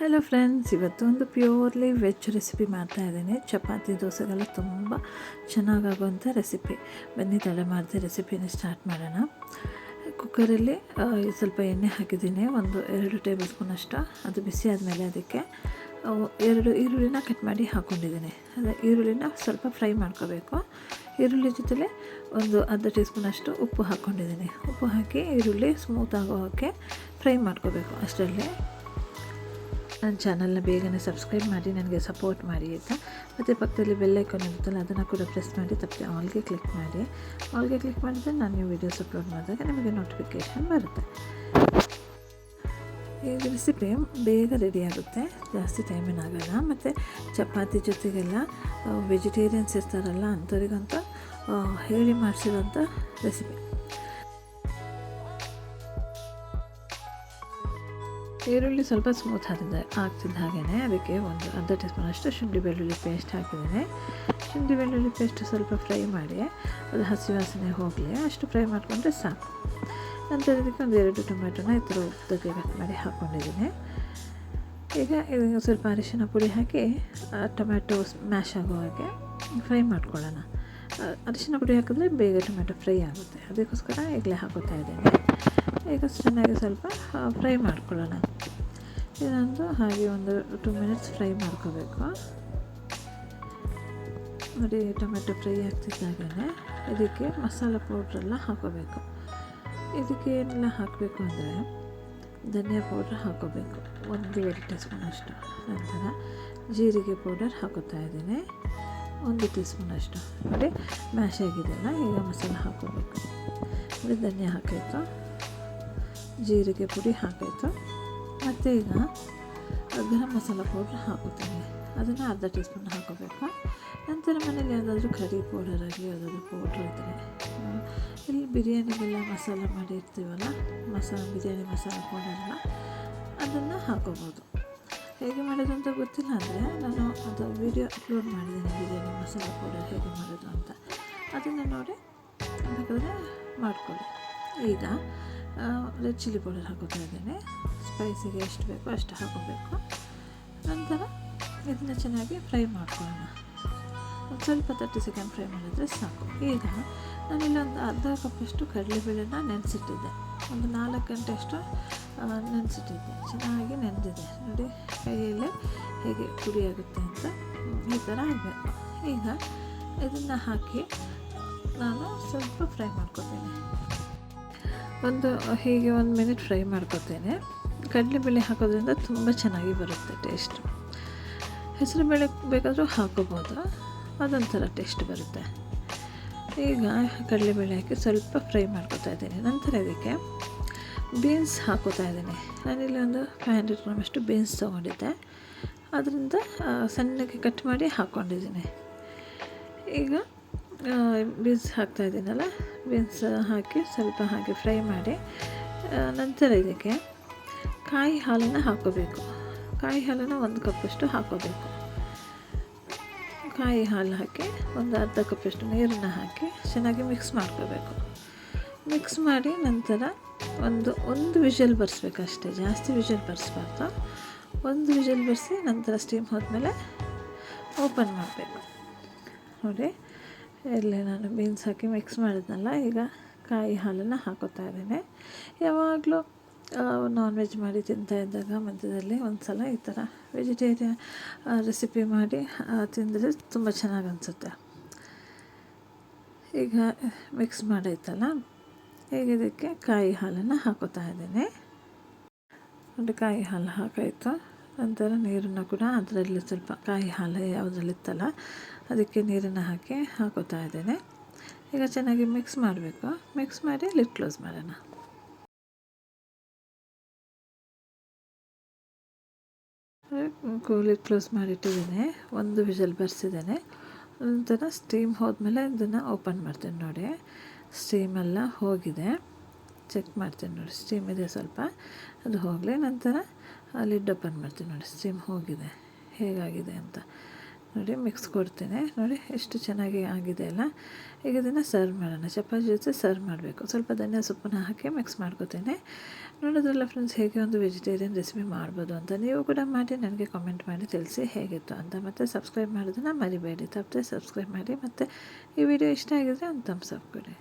Hello friends ಇವತ್ತು ಒಂದು purely veg recipe ಮಾಡ್ತಾ ಇದ್ದೀನಿ. ಚಪಾತಿ, ದೋಸೆಗೆಲ್ಲ ತುಂಬ ಚೆನ್ನಾಗಾಗುವಂಥ ರೆಸಿಪಿ ಬನ್ನಿ, ತಲೆ ಮಾಡಿದೆ ರೆಸಿಪಿನ ಸ್ಟಾರ್ಟ್ ಮಾಡೋಣ. ಕುಕ್ಕರಲ್ಲಿ ಸ್ವಲ್ಪ ಎಣ್ಣೆ ಹಾಕಿದ್ದೀನಿ. ಒಂದು ಎರಡು ಟೇಬಲ್ ಸ್ಪೂನ್ ಅಷ್ಟು. ಅದು ಬಿಸಿ ಆದಮೇಲೆ ಅದಕ್ಕೆ ಎರಡು ಈರುಳ್ಳಿನ ಕಟ್ ಮಾಡಿ ಹಾಕ್ಕೊಂಡಿದ್ದೀನಿ ಅದೇ ಈರುಳ್ಳಿನ ಸ್ವಲ್ಪ ಫ್ರೈ ಮಾಡ್ಕೋಬೇಕು. ಈರುಳ್ಳಿ ಜೊತೆಲೆ ಒಂದು ಅರ್ಧ ಟೀ ಸ್ಪೂನಷ್ಟು ಉಪ್ಪು ಹಾಕ್ಕೊಂಡಿದ್ದೀನಿ ಉಪ್ಪು ಹಾಕಿ ಈರುಳ್ಳಿ ಸ್ಮೂತ್ ಆಗೋಕ್ಕೆ ಫ್ರೈ ಮಾಡ್ಕೋಬೇಕು ಅಷ್ಟರಲ್ಲಿ. ನನ್ನ ಚಾನಲ್ನ ಬೇಗನೆ ಸಬ್ಸ್ಕ್ರೈಬ್ ಮಾಡಿ, ನನಗೆ ಸಪೋರ್ಟ್ ಮಾಡಿ, ಆಯಿತಾ? ಮತ್ತು ಪಕ್ಕದಲ್ಲಿ ಬೆಲ್ಲೈಕಾನ್ ಇರುತ್ತಲ್ಲ, ಅದನ್ನು ಕೂಡ ಪ್ರೆಸ್ ಮಾಡಿ, ತಪ್ಪದೆ ಆಲ್ಗೆ ಕ್ಲಿಕ್ ಮಾಡಿ. ಆಲ್ಗೆ ಕ್ಲಿಕ್ ಮಾಡಿದ್ರೆ ನಾನು ನೀವು ವೀಡಿಯೋಸ್ ಅಪ್ಲೋಡ್ ಮಾಡಿದಾಗ ನಿಮಗೆ ನೋಟಿಫಿಕೇಷನ್ ಬರುತ್ತೆ. ಈ ರೆಸಿಪಿ ಬೇಗ ರೆಡಿ ಆಗುತ್ತೆ. ಜಾಸ್ತಿ ಟೈಮಿನಾಗಲ್ಲ ಮತ್ತು ಚಪಾತಿ ಜೊತೆಗೆಲ್ಲ ವೆಜಿಟೇರಿಯನ್ಸ್ ಇರ್ತಾರಲ್ಲ, ಅಂಥವ್ರಿಗಂತ ಹೇಳಿ ಮಾಡಿಸಿರೋಂಥ ರೆಸಿಪಿ ಈರುಳ್ಳಿ ಸ್ವಲ್ಪ ಸ್ಮೂತ್ ಆಗಿದೆ ಆಗ್ತಿದ್ದ ಹಾಗೆಯೇ ಅದಕ್ಕೆ ಒಂದು ಅರ್ಧ ಟೀ ಸ್ಪೂನ್ ಅಷ್ಟು ಶುಂಠಿ ಬೆಳ್ಳುಳ್ಳಿ ಪೇಸ್ಟ್ ಹಾಕಿದ್ದೀನಿ. ಶುಂಠಿ ಬೆಳ್ಳುಳ್ಳಿ ಪೇಸ್ಟ್ ಸ್ವಲ್ಪ ಫ್ರೈ ಮಾಡಿ, ಅದು ಹಸಿ ವಾಸನೆ ಹೋಗಲಿ, ಅಷ್ಟು ಫ್ರೈ ಮಾಡಿಕೊಂಡ್ರೆ ಸಾಕು. ನಂತರ ಇದಕ್ಕೆ ಒಂದು ಎರಡು ಟೊಮೆಟೊನ ಈ ಥರ ಉದ್ದಕ್ಕೆ ಕಟ್ ಮಾಡಿ ಹಾಕ್ಕೊಂಡಿದ್ದೀನಿ ಈಗ ಇದಕ್ಕೆ ಸ್ವಲ್ಪ ಅರಿಶಿನ ಪುಡಿ ಹಾಕಿ ಟೊಮೆಟೊ ಮ್ಯಾಶ್ ಆಗೋ ಹಾಗೆ ಫ್ರೈ ಮಾಡ್ಕೊಳ್ಳೋಣ. ಅರಿಶಿನ ಪುಡಿ ಹಾಕಿದ್ರೆ ಬೇಗ ಟೊಮೆಟೊ ಫ್ರೈ ಆಗುತ್ತೆ. ಅದಕ್ಕೋಸ್ಕರ ಈಗಲೇ ಹಾಕೋತಾ ಇದ್ದೀನಿ. ಈಗ ಚೆನ್ನಾಗಿ ಸ್ವಲ್ಪ ಫ್ರೈ ಮಾಡ್ಕೊಳ್ಳೋಣ. ಇದೊಂದು ಹಾಗೆ ಒಂದು ಟು ಮಿನಿಟ್ಸ್ ಫ್ರೈ ಮಾಡ್ಕೋಬೇಕು. ನೋಡಿ, ಟೊಮೆಟೊ ಫ್ರೈ ಆಗ್ತಿದ್ದಾಗಲೇ ಇದಕ್ಕೆ ಮಸಾಲ ಪೌಡ್ರೆಲ್ಲ ಹಾಕೋಬೇಕು. ಇದಕ್ಕೆ ಏನೆಲ್ಲ ಹಾಕಬೇಕು ಅಂದರೆ ಧನಿಯಾ ಪೌಡ್ರ್ ಹಾಕೋಬೇಕು. ಒಂದೂವರೆ ಟೀ ಸ್ಪೂನ್ ಅಷ್ಟು. ನಂತರ ಜೀರಿಗೆ ಪೌಡರ್ ಹಾಕೋತಾ ಇದ್ದೀನಿ. ಒಂದು ಟೀ ಸ್ಪೂನ್ ಅಷ್ಟು. ನೋಡಿ ಮ್ಯಾಶ್ ಆಗಿದೆಯಲ್ಲ ಈಗ ಮಸಾಲೆ ಹಾಕೋಬೇಕು. ನೋಡಿ, ಧನಿಯಾ ಹಾಕಾಯಿತು? ಜೀರಿಗೆ ಪುಡಿ ಹಾಕಾಯಿತು? ಮತ್ತು ಈಗ ಗರಂ ಮಸಾಲ ಪೌಡ್ರ್ ಹಾಕೋತೀನಿ ಅದನ್ನು ಅರ್ಧ ಟೀ ಸ್ಪೂನ್ ಹಾಕೋಬೇಕು. ನಂತರ ಮನೇಲಿ ಯಾವುದಾದ್ರೂ ಕರಿ ಪೌಡರ್ ಆಗಲಿ, ಯಾವುದಾದ್ರೂ ಪೌಡ್ರ್ ಇದ್ದರೆ ಇಲ್ಲಿ ಬಿರಿಯಾನಿಗೆಲ್ಲ ಮಸಾಲ ಮಾಡಿರ್ತೀವಲ್ಲ ಮಸಾಲ, ಬಿರಿಯಾನಿ ಮಸಾಲ ಪೌಡರ್ನ ಅದನ್ನು ಹಾಕೋಬೋದು. ಹೇಗೆ ಮಾಡೋದು ಅಂತ ಗೊತ್ತಿಲ್ಲ ಅಂದರೆ, ನಾನು ಅದು ವಿಡಿಯೋ ಅಪ್ಲೋಡ್ ಮಾಡಿದ್ದೀನಿ, ಬಿರಿಯಾನಿ ಮಸಾಲ ಪೌಡರ್ ಹೇಗೆ ಮಾಡೋದು ಅಂತ. ಅದನ್ನು ನೋಡಿ ಬೇಕಾದರೆ ಮಾಡ್ಕೊಳ್ಳಿ. ಈಗ ರೆಡ್ ಚಿಲ್ಲಿ ಪೌಡರ್ ಹಾಕೋತಾ ಇದ್ದೇನೆ. ಸ್ಪೈಸಿಗೆ ಎಷ್ಟು ಬೇಕೋ ಅಷ್ಟು ಹಾಕೋಬೇಕು. ನಂತರ ಇದನ್ನು ಚೆನ್ನಾಗಿ ಫ್ರೈ ಮಾಡ್ಕೊಳ್ಳೋಣ. ಒಂದು ಸ್ವಲ್ಪ ತರ್ಟಿ ಸೆಕೆಂಡ್ ಫ್ರೈ ಮಾಡಿದರೆ ಸಾಕು. ಈಗ ನಾನಿಲ್ಲಿ ಒಂದು ಅರ್ಧ ಕಪ್ಪಷ್ಟು ಕಡಲೆಬೇಳೆನ ನೆನೆಸಿಟ್ಟಿದ್ದೆ. ಒಂದು ನಾಲ್ಕು ಗಂಟೆ ಅಷ್ಟು ನೆನೆಸಿಟ್ಟಿದ್ದೆ. ಚೆನ್ನಾಗಿ ನೆನೆದಿದೆ. ನೋಡಿ, ಕೈಯಲ್ಲೇ ಹೇಗೆ ಪುಡಿ ಆಗುತ್ತೆ ಅಂತ ಈ ಥರ ಆಗಬೇಕು ಈಗ ಇದನ್ನು ಹಾಕಿ ನಾನು ಸ್ವಲ್ಪ ಫ್ರೈ ಮಾಡ್ಕೊತೇನೆ. ಒಂದು, ಹೀಗೆ ಒಂದು ಮಿನಿಟ್ ಫ್ರೈ ಮಾಡ್ಕೊತೇನೆ. ಕಡಲೆಬೇಳೆ ಹಾಕೋದ್ರಿಂದ ತುಂಬ ಚೆನ್ನಾಗಿ ಬರುತ್ತೆ ಟೇಸ್ಟು. ಹೆಸರುಬೇಳೆ ಬೇಕಾದರೂ ಹಾಕೋಬೋದು, ಅದೊಂಥರ ಟೇಸ್ಟ್ ಬರುತ್ತೆ. ಈಗ ಕಡಲೆಬೇಳೆ ಹಾಕಿ ಸ್ವಲ್ಪ ಫ್ರೈ ಮಾಡ್ಕೋತಾ ಇದ್ದೀನಿ. ನಂತರ ಇದಕ್ಕೆ ಬೀನ್ಸ್ ಹಾಕೋತಾ ಇದ್ದೀನಿ. ನಾನಿಲ್ಲಿ ಒಂದು ಫೈವ್ ಹಂಡ್ರೆಡ್ ಗ್ರಾಮಷ್ಟು ಬೀನ್ಸ್ ತೊಗೊಂಡಿದ್ದೆ. ಅದರಿಂದ ಸಣ್ಣಗೆ ಕಟ್ ಮಾಡಿ ಹಾಕ್ಕೊಂಡಿದ್ದೀನಿ ಈಗ ಬೀನ್ಸ್ ಹಾಕ್ತಾ ಇದ್ದೀನಲ್ಲ, ಬೀನ್ಸ್ ಹಾಕಿ ಸ್ವಲ್ಪ ಹಾಗೆ ಫ್ರೈ ಮಾಡಿ ನಂತರ ಇದಕ್ಕೆ ಕಾಯಿ ಹಾಲನ್ನು ಹಾಕೋಬೇಕು. ಕಾಯಿ ಹಾಲನ್ನು ಒಂದು ಕಪ್ಪಷ್ಟು ಹಾಕೋಬೇಕು. ಕಾಯಿ ಹಾಲು ಹಾಕಿ ಒಂದು ಅರ್ಧ ಕಪ್ಪಷ್ಟು ನೀರನ್ನು ಹಾಕಿ ಚೆನ್ನಾಗಿ ಮಿಕ್ಸ್ ಮಾಡ್ಕೋಬೇಕು. ಮಿಕ್ಸ್ ಮಾಡಿ ನಂತರ ಒಂದು ಒಂದು ವಿಷಲ್ ಬರೆಸ್ಬೇಕಷ್ಟೇ ಜಾಸ್ತಿ ವಿಷಲ್ ಬರೆಸ್ಬಾರ್ದು. ಒಂದು ವಿಷಲ್ ಬರೆಸಿ ನಂತರ ಸ್ಟೀಮ್ ಹೋದ್ಮೇಲೆ ಓಪನ್ ಮಾಡಬೇಕು. ನೋಡಿ, ಇಲ್ಲಿ ನಾನು ಬೀನ್ಸ್ ಹಾಕಿ ಮಿಕ್ಸ್ ಮಾಡಿದ್ನಲ್ಲ, ಈಗ ಕಾಯಿ ಹಾಲನ್ನು ಹಾಕೋತಾ ಇದ್ದೀನಿ. ಯಾವಾಗಲೂ ನಾನ್ ವೆಜ್ ಮಾಡಿ ತಿಂತಾ ಇದ್ದಾಗ ಮಧ್ಯದಲ್ಲಿ ಒಂದು ಸಲ ಈ ಥರ ವೆಜಿಟೇರಿಯನ್ ರೆಸಿಪಿ ಮಾಡಿ ತಿಂದರೆ ತುಂಬ ಚೆನ್ನಾಗಿ ಅನಿಸುತ್ತೆ. ಈಗ ಮಿಕ್ಸ್ ಮಾಡೈತಲ್ಲ, ಈಗ ಇದಕ್ಕೆ ಕಾಯಿ ಹಾಲನ್ನು ಹಾಕೋತಾ ಇದ್ದೀನಿ. ಒಂದು ಕಾಯಿ ಹಾಲು ಹಾಕಾಯಿತು. ನಂತರ ನೀರನ್ನು ಕೂಡ ಅದರಲ್ಲಿ ಸ್ವಲ್ಪ ಕಾಯಿ ಹಾಲು ಯಾವುದ್ರಲ್ಲಿತ್ತಲ್ಲ, ಅದಕ್ಕೆ ನೀರನ್ನು ಹಾಕಿ ಹಾಕೋತಾ ಇದ್ದೇನೆ. ಈಗ ಚೆನ್ನಾಗಿ ಮಿಕ್ಸ್ ಮಾಡಬೇಕು. ಮಿಕ್ಸ್ ಮಾಡಿ ಲಿಟ್ ಕ್ಲೋಸ್ ಮಾಡೋಣ. ಲಿಡ್ ಕ್ಲೋಸ್ ಮಾಡಿಟ್ಟಿದ್ದೀನಿ. ಒಂದು ವಿಷಲ್ ಬರ್ಸಿದ್ದೇನೆ. ನಂತರ ಸ್ಟೀಮ್ ಹೋದ್ಮೇಲೆ ಇದನ್ನು ಓಪನ್ ಮಾಡ್ತೀನಿ ನೋಡಿ. ಸ್ಟೀಮೆಲ್ಲ ಹೋಗಿದೆ. ಚೆಕ್ ಮಾಡ್ತೀನಿ ನೋಡಿ. ಸ್ಟೀಮ್ ಇದೆ ಸ್ವಲ್ಪ. ಅದು ಹೋಗಲಿ ನಂತರ ಲಿಡ್ ಓಪನ್ ಮಾಡ್ತೀನಿ ನೋಡಿ. ಸ್ಟೀಮ್ ಹೋಗಿದೆ. ಹೇಗಾಗಿದೆ ಅಂತ. ನೋಡಿ ಮಿಕ್ಸ್ ಕೊಡ್ತೀನಿ. ನೋಡಿ, ಎಷ್ಟು ಚೆನ್ನಾಗಿ ಆಗಿದೆ ಅಲ್ಲ? ಈಗ ಇದನ್ನು ಸರ್ವ್ ಮಾಡೋಣ. ಚಪಾತಿ ಜೊತೆ ಸರ್ವ್ ಮಾಡಬೇಕು. ಸ್ವಲ್ಪ ಧನಿಯಾ ಸೊಪ್ಪನ್ನು ಹಾಕಿ ಮಿಕ್ಸ್ ಮಾಡ್ಕೊತೀನಿ. ನೋಡೋದ್ರಲ್ಲ ಫ್ರೆಂಡ್ಸ್ ಹೇಗೆ ಒಂದು ವೆಜಿಟೇರಿಯನ್ ರೆಸಿಪಿ ಮಾಡ್ಬೋದು ಅಂತ. ನೀವು ಕೂಡ ಮಾಡಿ, ನನಗೆ ಕಾಮೆಂಟ್ ಮಾಡಿ ತಿಳಿಸಿ ಹೇಗಿತ್ತು ಅಂತ. ಮತ್ತು ಸಬ್ಸ್ಕ್ರೈಬ್ ಮಾಡೋದನ್ನು ಮರಿಬೇಡಿ. ತಪ್ಪದೆ ಸಬ್ಸ್ಕ್ರೈಬ್ ಮಾಡಿ. ಮತ್ತು ಈ ವಿಡಿಯೋ ಇಷ್ಟ ಆಗಿದ್ರೆ ಒಂದು ಥಮ್ಸ್ ಅಪ್ ಕೊಡಿ.